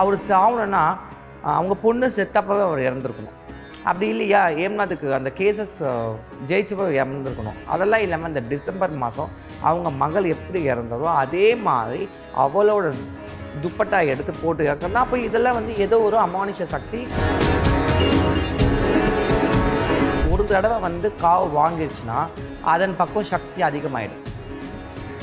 அவர் சாவணும்னா அவங்க பொண்ணு செத்தப்பவே அவர் இறந்துருக்கணும். அப்படி இல்லையா? ஏம்னாதுக்கு அந்த கேசஸ் ஜெயிச்சப்போ இறந்துருக்கணும். அதெல்லாம் இல்லாமல் இந்த டிசம்பர் மாதம் அவங்க மகள் எப்படி இறந்ததோ அதே மாதிரி அவளோட துப்பட்டா எடுத்து போட்டு இறக்கணும் அப்போ இதெல்லாம் வந்து ஏதோ ஒரு அமானுஷ சக்தி. ஒரு தடவை வந்து காவு வாங்கிடுச்சுன்னா அதன் பக்கம் சக்தி அதிகமாகிடும்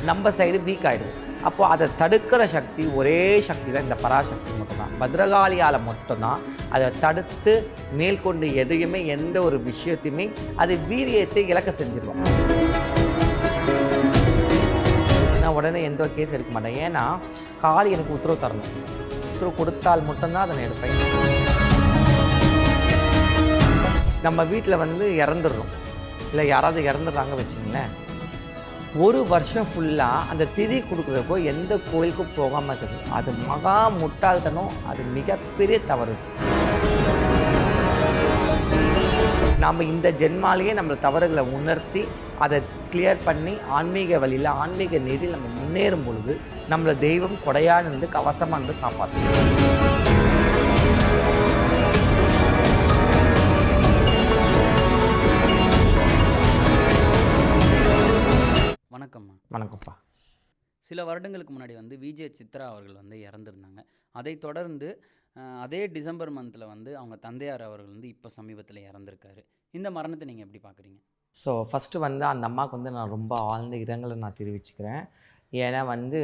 நம்ம சைடு வீக் ஆகிடும் அப்போ அதை தடுக்கிற சக்தி ஒரே சக்தி தான் இந்த பராசக்தி மட்டும்தான். பத்ரகாளியால் மட்டும்தான் அதை தடுத்து மேற்கொண்டு எதையுமே எந்த ஒரு விஷயத்தையுமே அது வீரியத்தை இழக்க செஞ்சிருவோம் நான் உடனே எந்த ஒரு கேஸ் எடுக்க மாட்டேன். ஏன்னா காளி எனக்கு உத்தரவு தரணும். உத்தரவு கொடுத்தால் மட்டும்தான் அதை நான் எடுப்பேன். நம்ம வீட்டில் வந்து இறந்துடுறோம். இல்லை யாராவது இறந்துடுறாங்க வச்சுங்களேன் ஒரு வருஷம் ஃபுல்லாக அந்த திதி கொடுக்குறப்போ எந்த கோயிலுக்கும் போகாமல் இருக்குது அது மகா முட்டாள்தனம் அது மிகப்பெரிய தவறு. நம்ம இந்த ஜென்மாலேயே நம்ம தவறுகளை உணர்த்தி அதை கிளியர் பண்ணி ஆன்மீக வழியில் ஆன்மீக நெறியில் நம்ம முன்னேறும் பொழுது நம்மளை தெய்வம் கொடையாக இருந்து கவசமாக இருந்து காப்பாற்றும் வணக்கம்ப்பா. சில வருடங்களுக்கு முன்னாடி வந்து விஜய் சித்ரா அவர்கள் வந்து இறந்துருந்தாங்க. அதைத் தொடர்ந்து அதே டிசம்பர் மந்தில் வந்து அவங்க தந்தையார் அவர்கள் வந்து இப்போ சமீபத்தில் இறந்துருக்காரு. இந்த மரணத்தை நீங்கள் எப்படி பார்க்குறீங்க ஸோ ஃபஸ்ட்டு வந்து அந்த அம்மாவுக்கு வந்து நான் ரொம்ப ஆழ்ந்த இரங்கலை நான் தெரிவிச்சுக்கிறேன். ஏன்னா வந்து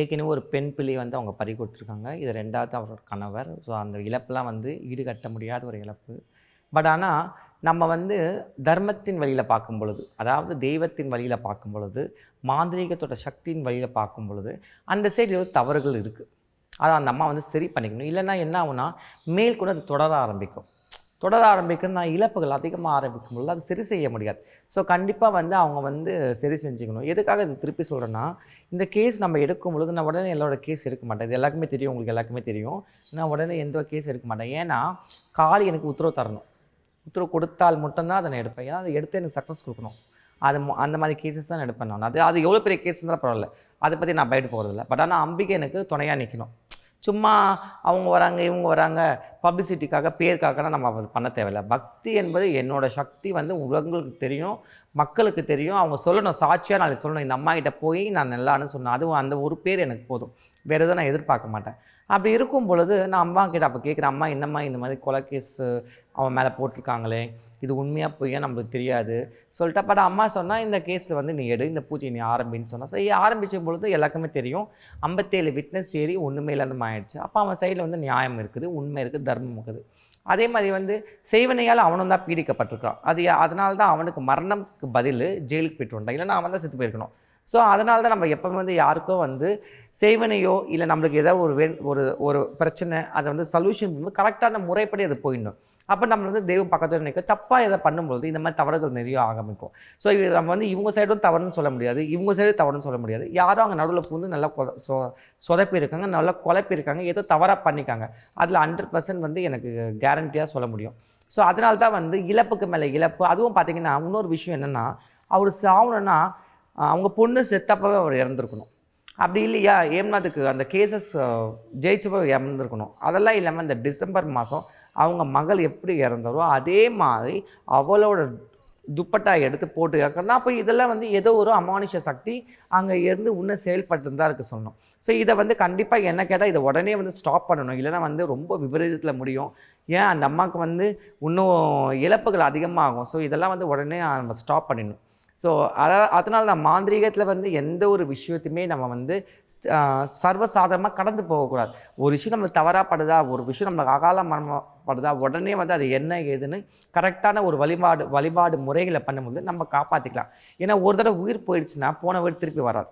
ஏற்கனவே ஒரு பெண் பிள்ளை வந்து அவங்க பறி கொடுத்துருக்காங்க. இது ரெண்டாவது அவரோட கணவர். ஸோ அந்த இழப்பெல்லாம் வந்து ஈடுகட்ட முடியாத ஒரு இழப்பு. பட் ஆனால் நம்ம வந்து தர்மத்தின் வழியில் பார்க்கும் பொழுது அதாவது தெய்வத்தின் வழியில் பார்க்கும் பொழுது மாந்திரீகத்தோட சக்தியின் வழியில் பார்க்கும் பொழுது அந்த சைடு ஏதோ தவறுகள் இருக்குது அதை அந்த அம்மா வந்து சரி பண்ணிக்கணும். இல்லைன்னா என்ன ஆகுனா மேல் கூட அது தொடர ஆரம்பிக்கும். தொடர ஆரம்பிக்கணும்னா இழப்புகள் அதிகமாக ஆரம்பிக்கும் பொழுது அது சரி செய்ய முடியாது. ஸோ கண்டிப்பாக வந்து அவங்க வந்து சரி செஞ்சுக்கணும். எதுக்காக இது திருப்பி சொல்கிறேன்னா இந்த கேஸ் நம்ம எடுக்கும் பொழுது நான் உடனே எல்லாரோட கேஸ் எடுக்க மாட்டேன். இது எல்லாருக்குமே தெரியும் உங்களுக்கு எல்லாருக்குமே தெரியும். நான் உடனே எந்த கேஸ் எடுக்க மாட்டேன். ஏன்னா காளி எனக்கு உத்தரவு தரணும். உத்தரவு கொடுத்தால் மட்டும்தான் அதை நான் எடுப்பேன். ஏன்னா அதை எடுத்து எனக்கு சக்ஸஸ் கொடுக்கணும். அது அந்த மாதிரி கேசஸ் தான் எடுப்பேன் நான். அது அது எவ்வளோ பெரிய கேஸ் இருந்தாலும் பரவாயில்ல. அதை பற்றி நான் போகிறது போகிறதில்ல பட் ஆனால் அம்பிகை எனக்கு துணையாக நிற்கணும் சும்மா அவங்க வராங்க இவங்க வராங்க பப்ளிசிட்டிக்காக பேருக்காகலாம் நம்ம அது பண்ண தேவையில்ல. பக்தி என்பது என்னோட சக்தி வந்து உலகங்களுக்கு தெரியும் மக்களுக்கு தெரியும். அவங்க சொல்லணும் சாட்சியாக நாளைக்கு சொல்லணும். இந்த அம்மா கிட்ட போய் நான் நல்லான்னு சொன்னேன். அதுவும் அந்த ஒரு பேர் எனக்கு போதும். வேறு எதுவும் நான் எதிர்பார்க்க மாட்டேன். அப்படி இருக்கும் பொழுது நான் அம்மா கிட்ட அப்போ கேட்குறேன் அம்மா என்னம்மா இந்த மாதிரி கொலை கேஸ் அவன் மேலே போட்டிருக்காங்களே? இது உண்மையாக பொய்யா? நம்மளுக்கு தெரியாது. சொல்லிட்டு பட் அம்மா சொன்னால் இந்த கேஸில் வந்து நீ எடு இந்த பூஜை நீ ஆரம்பின்னு சொன்னால் ஸோ ஆரம்பித்த பொழுது எல்லாருக்குமே தெரியும். ஐம்பத்தேழு விட்னஸ் ஏறி ஒன்றுமே இல்லாமல் ஆயிடுச்சு. அப்போ அவன் சைடில் வந்து நியாயம் இருக்குது உண்மை இருக்குது தர்மம் இருக்குது. அதே மாதிரி வந்து செய்வனையால் அவனும் தான் பீடிக்கப்பட்டிருக்கான் அது அதனால தான் அவனுக்கு மரணம்க்கு பதில் ஜெயிலுக்கு போயிட்டு வந்தான். இல்லைன்னா அவன் தான் செத்து போயிருக்கணும். ஸோ அதனால தான் நம்ம எப்பவுமே வந்து யாருக்கோ வந்து செய்வனையோ இல்லை நம்மளுக்கு ஏதோ ஒரு வே ஒரு ஒரு பிரச்சனை அதை வந்து சொல்யூஷன் கரெக்டான முறைப்படி அது போயிடணும். அப்போ நம்ம வந்து தெய்வம் பக்கத்தில் நிற்க தப்பாக எதை பண்ணும்பொழுது இந்த மாதிரி தவறுகள் நிறைய ஆரம்பிக்கும் ஸோ இது நம்ம வந்து இவங்க சைடும் தவறுன்னு சொல்ல முடியாது இவங்க சைடும் தவறுன்னு சொல்ல முடியாது. யாரும் அங்கே நடுவில் பூந்து நல்லா கொ சொ நல்லா குழப்பியிருக்காங்க ஏதோ தவறாக பண்ணிக்காங்க. அதில் ஹண்ட்ரட் பர்சன்ட் வந்து எனக்கு கேரண்டியாக சொல்ல முடியும். ஸோ அதனால தான் வந்து இழப்புக்கு மேலே இழப்பு. அதுவும் பார்த்திங்கன்னா இன்னொரு விஷயம் என்னென்னா அவர் சாவணும்னா அவங்க பொண்ணு செத்தப்பவே அவர் இறந்துருக்கணும். அப்படி இல்லையா? ஏம்னாதுக்கு அந்த கேசஸ் ஜெயிச்சப்போ இறந்துருக்கணும். அதெல்லாம் இல்லாமல் இந்த டிசம்பர் மாதம் அவங்க மகள் எப்படி இறந்தாரோ அதே மாதிரி அவளோட துப்பட்டா எடுத்து போட்டு இறக்கணும் அப்போ இதெல்லாம் வந்து ஏதோ ஒரு அமானுஷ சக்தி அங்கே இருந்து இன்னும் செயல்பட்டு தான் இருக்க சொல்லணும். ஸோ இதை வந்து கண்டிப்பாக என்ன கேட்டால் இதை உடனே வந்து ஸ்டாப் பண்ணணும். இல்லைன்னா வந்து ரொம்ப விபரீதத்தில் முடியும். ஏன்? அந்த அம்மாவுக்கு வந்து இன்னும் இழப்புகள் அதிகமாகும். ஸோ இதெல்லாம் வந்து உடனே நம்ம ஸ்டாப் பண்ணிடணும். ஸோ அத அதனால தான் மாந்திரீகத்தில் வந்து எந்த ஒரு விஷயத்தையுமே நம்ம வந்து ஆஹ், சர்வசாதாரணமாக கடந்து போகக்கூடாது. ஒரு விஷயம் நம்மளுக்கு தவறாக படுதா ஒரு விஷயம் நம்மளுக்கு அகால மரணப்படுதா உடனே வந்து அது என்ன ஏதுன்னு கரெக்டான ஒரு வழிபாடு வழிபாடு முறைகளை பண்ணும்போது நம்ம காப்பாற்றிக்கலாம் ஏன்னா ஒரு தடவை உயிர் போயிடுச்சுன்னா போன வீடு திருப்பி வராது.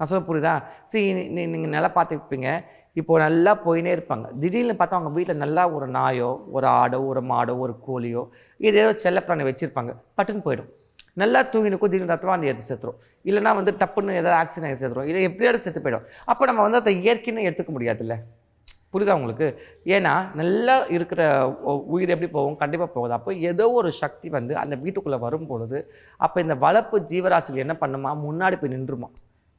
நான் சொல்ல புரியுதா? சரி நீ நீங்கள் நல்லா பார்த்துப்பீங்க இப்போது நல்லா போயினே இருப்பாங்க. திடீர்னு பார்த்தா அவங்க வீட்டில் நல்லா ஒரு நாயோ ஒரு ஆடோ ஒரு மாடோ ஒரு கோழியோ இது ஏதோ செல்லப்பிராணி வச்சுருப்பாங்க. பட்டுன்னு போயிடும். நல்லா தூங்கினுக்கும் திடீர்னு ரத்தம் எடுத்து செத்துரும். இல்லைனா வந்து டப்புன்னு ஏதாவது ஆக்சிடென்ட் ஆகி செத்துரும். இல்லை எப்படியாவது செத்து போயிடும். அப்போ நம்ம வந்து அதை இயற்கைன்னு எடுத்துக்க முடியாதுல்ல? புரியுதா உங்களுக்கு? ஏன்னா நல்லா இருக்கிற உ- உயிர் எப்படி போகும்? கண்டிப்பாக போகுது. அப்போ ஏதோ ஒரு சக்தி வந்து அந்த வீட்டுக்குள்ளே வரும் பொழுது அப்போ இந்த வளர்ப்பு ஜீவராசிகள் என்ன பண்ணுமா? முன்னாடி போய் நின்றுமா?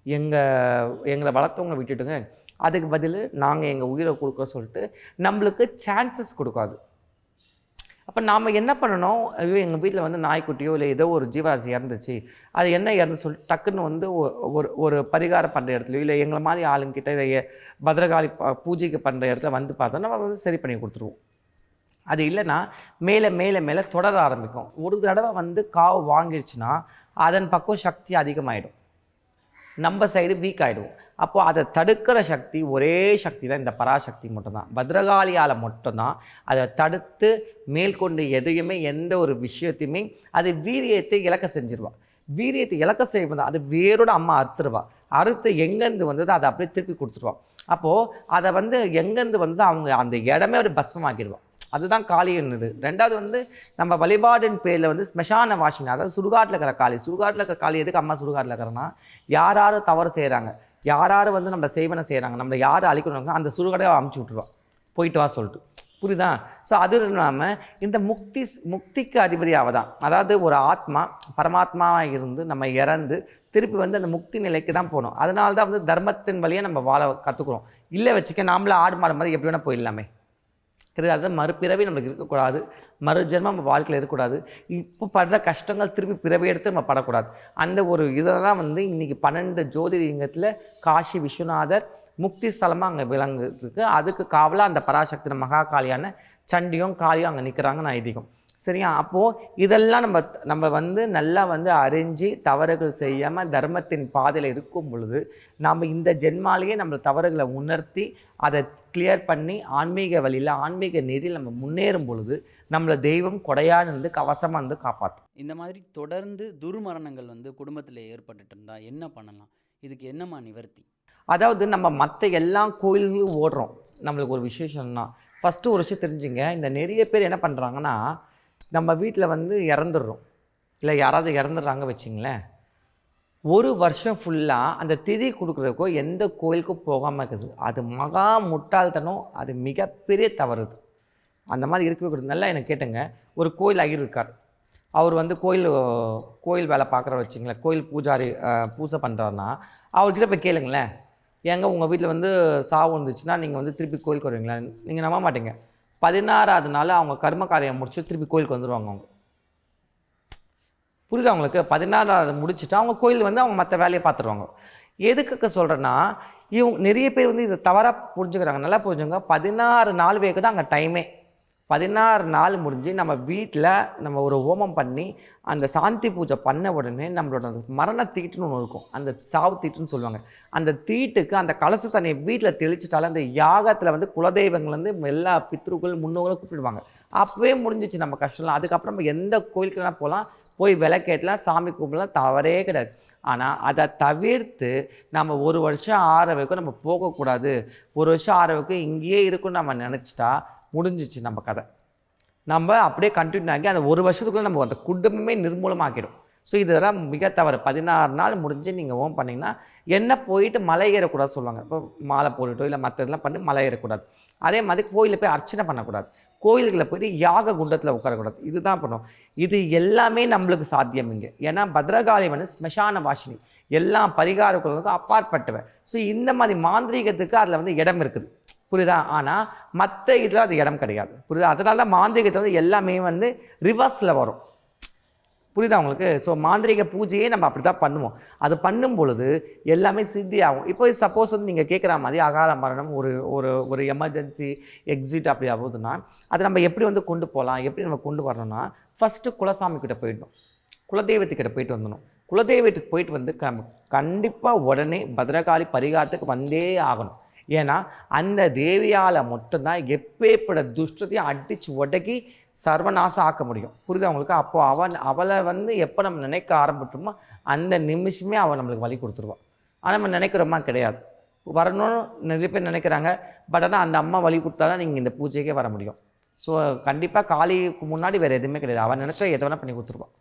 எங்கள் எங்களை வளர்த்தவங்க விட்டுட்டுங்க. அதுக்கு பதில் நாங்கள் எங்கள் உயிரை கொடுக்க சொல்லிட்டு நம்மளுக்கு சான்சஸ் கொடுக்காது. அப்போ நாம் என்ன பண்ணணும்? ஐயோ எங்கள் வீட்டில் வந்து நாய்க்குட்டியோ இல்லை ஏதோ ஒரு ஜீவராசி இறந்துச்சு. அது என்ன இறந்து சொல்லிட்டு டக்குன்னு வந்து ஒ- ஒரு ஒரு பரிகாரம் பண்ணுற இடத்துலையோ இல்லை எங்களை மாதிரி ஆளுங்கிட்ட இல்லை பத்ரகாளி ப- பூஜைக்கு பண்ணுற இடத்துல வந்து பார்த்தா நம்ம வந்து சரி பண்ணி கொடுத்துருவோம். அது இல்லைன்னா மேலே மேலே மேலே தொடர ஆரம்பிக்கும். ஒரு தடவை வந்து காவு வாங்கிடுச்சுன்னா அதன் பக்கம் சக்தி அதிகமாகிடும் நம்ம சைடு வீக் ஆகிடும் அப்போது அதை தடுக்கிற சக்தி ஒரே சக்தி தான் இந்த பராசக்தி மட்டும்தான். பத்ரகாளியால் மட்டும்தான் அதை தடுத்து மேற்கொண்டு எதையுமே எந்த ஒரு விஷயத்தையுமே அது வீரியத்தை இழக்க செஞ்சிருவாள் வீரியத்தை இழக்க செய்வது அது வேரோட அம்மா அறுத்துருவா. அறுத்து எங்கேருந்து வந்தது அதை அப்படியே திருப்பி கொடுத்துருவான் அப்போது அதை வந்து எங்கேருந்து வந்து அவங்க அந்த இடமே ஒரு பஸ்மமாக்கிடுவான் அதுதான் காளி என்னது ரெண்டாவது வந்து நம்ம வழிபாடின் பேரில் வந்து ஸ்மசான வாஷிங் அதாவது சுடுகாட்டில் இருக்கிற காளி. சுடுகாட்டில் இருக்கிற காளி எதுக்கு அம்மா சுடுகாட்டில் இருக்கிறேன்னா யார் யாரும் தவறு செய்கிறாங்க யார் யார் வந்து நம்ம சேவனை செய்கிறாங்க நம்மளை யார் அழிக்கணுங்க அந்த சுருகடையை அமுச்சு விட்ருவா போயிட்டு வா சொல்லிட்டு. புரியுதா? ஸோ அது இல்லாமல் இந்த முக்தி முக்திக்கு அதிபதி தான் அதாவது ஒரு ஆத்மா பரமாத்மாவாக இருந்து நம்ம இறந்து திருப்பி வந்து அந்த முக்தி நிலைக்கு தான் போகணும். அதனால தான் வந்து தர்மத்தின் வழியாக நம்ம வாழ கற்றுக்குறோம் இல்லை வச்சுக்க நாமளே ஆடு மாடு மாதிரி எப்படி வேணால் போயிடலாமே. கிடையாது மறுபிறவி நம்மளுக்கு இருக்கக்கூடாது. மறு ஜென்மம் நம்ம வாழ்க்கையில் இருக்கக்கூடாது. இப்போ படுற கஷ்டங்கள் திருப்பி பிறவி எடுத்து நம்ம படக்கூடாது. அந்த ஒரு இதை தான் வந்து இன்றைக்கி பன்னெண்டு ஜோதிலிங்கத்தில் காஷி விஸ்வநாதர் முக்தி ஸ்தலமாக அங்கே விளங்குறதுக்கு அதுக்கு காவலாக அந்த பராசக்தி மகா காளியான சண்டியும் காளியும் அங்கே நிற்கிறாங்க நான் ஐதீகம். சரியா? அப்போது இதெல்லாம் நம்ம நம்ம வந்து நல்லா வந்து அறிஞ்சு தவறுகள் செய்யாமல் தர்மத்தின் பாதையில் இருக்கும் பொழுது நாம் இந்த ஜென்மாலேயே நம்ம தவறுகளை உணர்த்தி அதை கிளியர் பண்ணி ஆன்மீக வழியில் ஆன்மீக நெறியில் நம்ம முன்னேறும் பொழுது நம்மளை தெய்வம் கொடையாக இருந்து கவசமாக இருந்து காப்பாற்றும் இந்த மாதிரி தொடர்ந்து துர்மரணங்கள் வந்து குடும்பத்தில் ஏற்பட்டுட்டு இருந்தால் என்ன பண்ணலாம்? இதுக்கு என்னம்மா நிவர்த்தி? அதாவது நம்ம மற்ற எல்லா கோயில்களும் ஓடுறோம். நம்மளுக்கு ஒரு விசேஷம்னா ஃபஸ்ட்டு ஒரு விஷயம் தெரிஞ்சுங்க இந்த நிறைய பேர் என்ன பண்ணுறாங்கன்னா நம்ம வீட்டில் வந்து இறந்துடுறோம். இல்லை யாராவது இறந்துடுறாங்க வச்சிங்களேன். ஒரு வருஷம் ஃபுல்லாக அந்த திதி கொடுக்குறதுக்கோ எந்த கோயிலுக்கும் போகாமல் இருக்குது. அது மகா முட்டாள்தனம் அது மிகப்பெரிய தவறுது அந்த மாதிரி இருக்கவே கூடாது நல்லா எனக்கு கேட்டுங்க. ஒரு கோயில் ஐயர் இருக்கார் அவர் வந்து கோயில் கோயில் வேலை பார்க்குற வச்சிங்களேன். கோயில் பூஜாரி பூஜை பண்ணுறாருன்னா அவர்கிட்ட போய் கேளுங்களேன். ஏங்க உங்கள் வீட்டில் வந்து சாவு வந்துச்சுன்னா நீங்கள் வந்து திருப்பி கோயிலுக்கு வருவீங்களா? நீங்கள் நம்ப மாட்டீங்க. பதினாறாவது நாள் அவங்க கர்ம காரியம் முடிச்சு திருப்பி கோயிலுக்கு வந்துடுவாங்க அவங்க. புரியுது அவங்களுக்கு பதினாறாவது முடிச்சுட்டு அவங்க கோயில் வந்து அவங்க மற்ற வேலையை பார்த்துருவாங்க எதுக்கு சொல்கிறேன்னா இவங்க நிறைய பேர் வந்து இதை தவறாக புரிஞ்சுக்கிறாங்க. நல்லா புரிஞ்சுங்க பதினாறு நாள் வேக்கு தான் அங்கே டைமே பதினாறு நாள் முடிஞ்சு நம்ம வீட்டில் நம்ம ஒரு ஹோமம் பண்ணி அந்த சாந்தி பூஜை பண்ண உடனே நம்மளோட மரண தீட்டுன்னு ஒன்று இருக்கும். அந்த சாவு தீட்டுன்னு சொல்லுவாங்க. அந்த தீட்டுக்கு அந்த கலச தண்ணியை வீட்டில் தெளிச்சிட்டாலே அந்த யாகத்தில் வந்து குலதெய்வங்கள் வந்து எல்லா பித்ருக்கள் முன்னோர்களும் கூப்பிடுவாங்க. அப்போவே முடிஞ்சிச்சு நம்ம கஷ்டம்லாம். அதுக்கப்புறம் நம்ம எந்த கோயிலுக்கு போகலாம்? போய் விளக்கேற்றலாம் சாமி கும்பிடலாம் தவறே கிடையாது. ஆனால் அதை தவிர்த்து நம்ம ஒரு வருஷம் ஆற வைக்கும் நம்ம போகக்கூடாது. ஒரு வருஷம் ஆற வைக்கும் இங்கேயே இருக்கும்னு நம்ம நினச்சிட்டா முடிஞ்சிச்சு நம்ம கதை. நம்ம அப்படியே கண்டினியூ ஆகி அந்த ஒரு வருஷத்துக்குள்ளே நம்ம அந்த குடும்பமே நிர்மூலமாக்கிடும் ஸோ இதெல்லாம் மிக தவறு. பதினாறு நாள் முடிஞ்சு நீங்கள் ஓம் பண்ணிங்கன்னா என்ன போயிட்டு மலை ஏறக்கூடாது சொல்லுவாங்க. இப்போ மாலை போட்டுட்டோ இல்லை மற்ற இதெல்லாம் பண்ணி மலை ஏறக்கூடாது. அதே மாதிரி கோயிலில் போய் அர்ச்சனை பண்ணக்கூடாது. கோயில்களில் போயிட்டு யாக குண்டத்தில் உட்காரக்கூடாது. இதுதான் பண்ணும். இது எல்லாமே நம்மளுக்கு சாத்தியம் இங்கே. ஏன்னா பத்ரகாளி வந்து ஸ்மசான வாசினி. எல்லா பரிகாரங்களுக்கும் அப்பாற்பட்டவை ஸோ இந்த மாதிரி மாந்திரீகத்துக்கு அதில் வந்து இடம் இருக்குது. புரியுதா? ஆனால் மற்ற இதில் அது இடம் கிடையாது. புரியுதா? அதனால தான் மாந்திரிகத்தை வந்து எல்லாமே வந்து ரிவர்ஸில் வரும். புரியுதா உங்களுக்கு? ஸோ மாந்திரிக பூஜையே நம்ம அப்படி தான் பண்ணுவோம். அது பண்ணும் பொழுது எல்லாமே சித்தி ஆகும் இப்போ சப்போஸ் வந்து நீங்கள் கேட்குற மாதிரி அகால மரணம் ஒரு ஒரு ஒரு எமர்ஜென்சி எக்ஸிட் அப்படி ஆகுதுன்னா அதை நம்ம எப்படி வந்து கொண்டு போகலாம்? எப்படி நம்ம கொண்டு வரணும்னா ஃபஸ்ட்டு குலசாமி கிட்ட போயிடணும். குலதெய்வத்துக்கிட்ட போயிட்டு வந்துடணும். குலதெய்வத்துக்கு போயிட்டு வந்து நம்ம கண்டிப்பாக உடனே பத்ரகாளி பரிகாரத்துக்கு வந்தே ஆகணும். ஏன்னா அந்த தேவியால் மட்டும்தான் எப்பேற்பட துஷ்டத்தையும் அடித்து உடக்கி சர்வநாசம் ஆக்க முடியும். புரியுது அவங்களுக்கு அப்போ அவன் அவளை வந்து எப்போ நம்ம நினைக்க ஆரம்பிட்டோமோ அந்த நிமிஷமே அவள் நம்மளுக்கு வழி கொடுத்துருவான். ஆனால் நம்ம நினைக்கிறோமா? கிடையாது. வரணும்னு நிறைய பேர் நினைக்கிறாங்க. பட் ஆனால் அந்த அம்மா வழி கொடுத்தா தான் நீங்கள் இந்த பூஜைக்கே வர முடியும். ஸோ கண்டிப்பாக காளிக்கு முன்னாடி வேறு எதுவுமே கிடையாது. அவன் நினச்சா எதை வேணால் பண்ணி கொடுத்துருவான்.